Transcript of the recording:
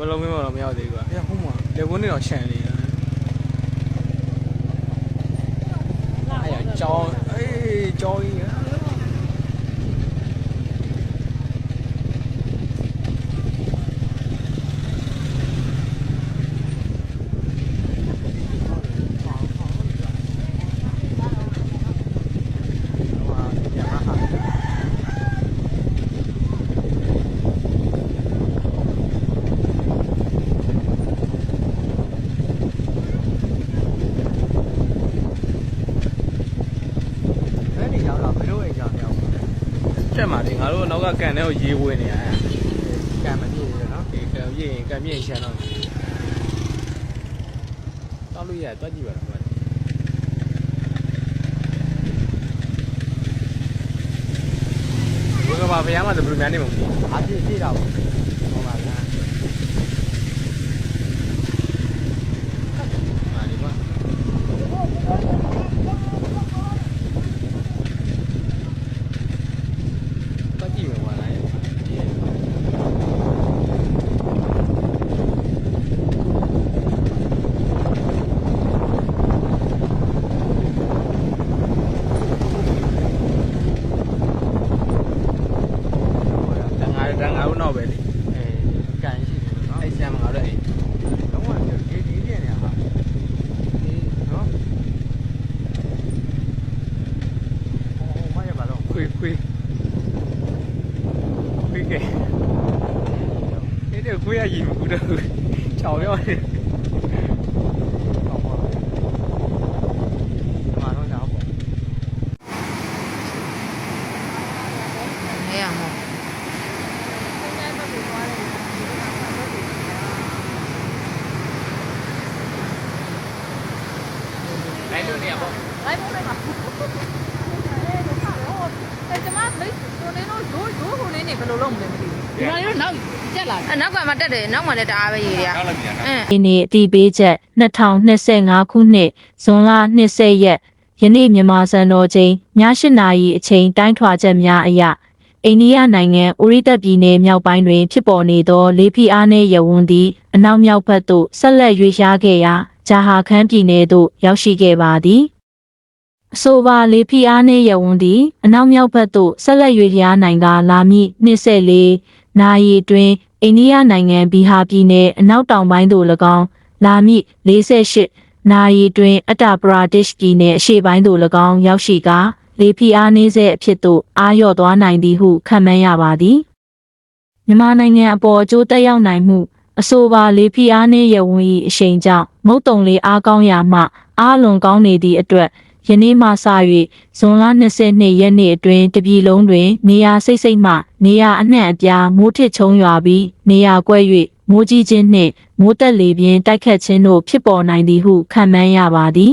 ဘယ်လိုမျိုးတော့မရောက်သေးဘူးကွာ။အဲ့ဟိုမှာလေကွန်းနေတော့ရှန်နေတယ်အဲ့ရကြောင်းအေးကြောင်းကြီး ဘယ်နေရောက်လာဘယ်လိုအိမ်ကြောင်ရောက် ချက်မှာလေငါတို့နောက်ကကန်ထဲကိုရေးဝင်းနေရတယ်ကံမပြည့်ရနော်ဒီကံပြည့်ရင်ကံပြည့်ရင်ရှန်တော့တောက်လို့ရတွက်ကြည့်ပါတော့ဘယ်ကဘာဘယ်ရမှာဘယ်လိုများနေမလဲ။အပြည့်ပြည့်တော့ဟောပါလား မာဒီကွာတွက်ကြည့်မယ်ကွာလား တန်ငါတန်ငါတို့နောက်ပဲလေ။အဲကံရှိတယ်နော်အဲ့ဆမ်ငါတို့အဲ့။လုံးဝဒီဒီပြည့်နေဟာ။ဒီနော်။ဟိုမှာရပါတော့ခွေခွေခွေကဲအဲ့ဒီခွေရရင်ဘူးတော့ချောင်းရောနေ လိုက်ဖို့လိုက်မှာအဲကျမမိတ်ကိုနေတော့ဒိုးဒိုးကိုနေနေဘယ်လိုလုပ်မလဲမသိဘူးဒီမှာရောနောက်တက်လာအနောက်ကမှတက်တယ်နောက်မှလည်းတအားပဲရေတွေကအင်းဒီနေ့အတီးပေးချက်2025ခုနှစ်ဇွန်လ20ရက်ယနေ့မြန်မာစံတော်ချိန်ည8:00နာရီအချိန်တိုင်းထွာချက်များအရအိန္ဒိယနိုင်ငံဥရိတက်ပြည်နယ်မြောက်ပိုင်းတွင် ဖြစ်ပေါ်နေသောလေဖိအားနှင့်ရဝန်သည်အနောက်မြောက်ဘက်သို့ဆက်လက်ရွေ့လျားခဲ့ရာဂျာဟာခန်းပြည်နယ်သို့ရောက်ရှိခဲ့ပါသည်။ အဆိုပါလေဖိအားနည်းရဝန်းသည်အနောက်မြောက်ဘက်သို့ဆက်လက်ရွေ့လျားနိုင်ကာလာမည့်24နာရီတွင်အိန္ဒိယနိုင်ငံဘီဟာပြည်နယ်အနောက်တောင်ပိုင်းသို့၎င်းလာမည့်48နာရီတွင်အတ္တပရာဒိရှ်ပြည်နယ်အရှေ့ပိုင်းသို့၎င်းရောက်ရှိကာလေဖိအားနည်းစေအဖြစ်သို့အာရော့သွားနိုင်သည်ဟုခန့်မှန်းရပါသည်မြန်မာနိုင်ငံအပေါ်အကျိုးသက်ရောက်နိုင်မှုအဆိုပါလေဖိအားနည်းရဝန်း၏အရှိန်ကြောင့်မုတ်တုံလေးအားကောင်းရာမှအားလွန်ကောင်းနေသည့်အတွက် ယနေ့မှစ၍ဇွန်လ22ရက်နေ့အတွင်းတပြည်လုံးတွင် နေရာစိတ်စိတ်မှ နေရာအနှံ့အပြားမိုးထစ်ချုံရွာပြီးနေရာကွဲ၍မိုးကြီးခြင်းနှင့်မိုးတက်လေပြင်းတိုက်ခတ်ခြင်းတို့ဖြစ်ပေါ်နိုင်သည်ဟုခန့်မှန်းရပါသည်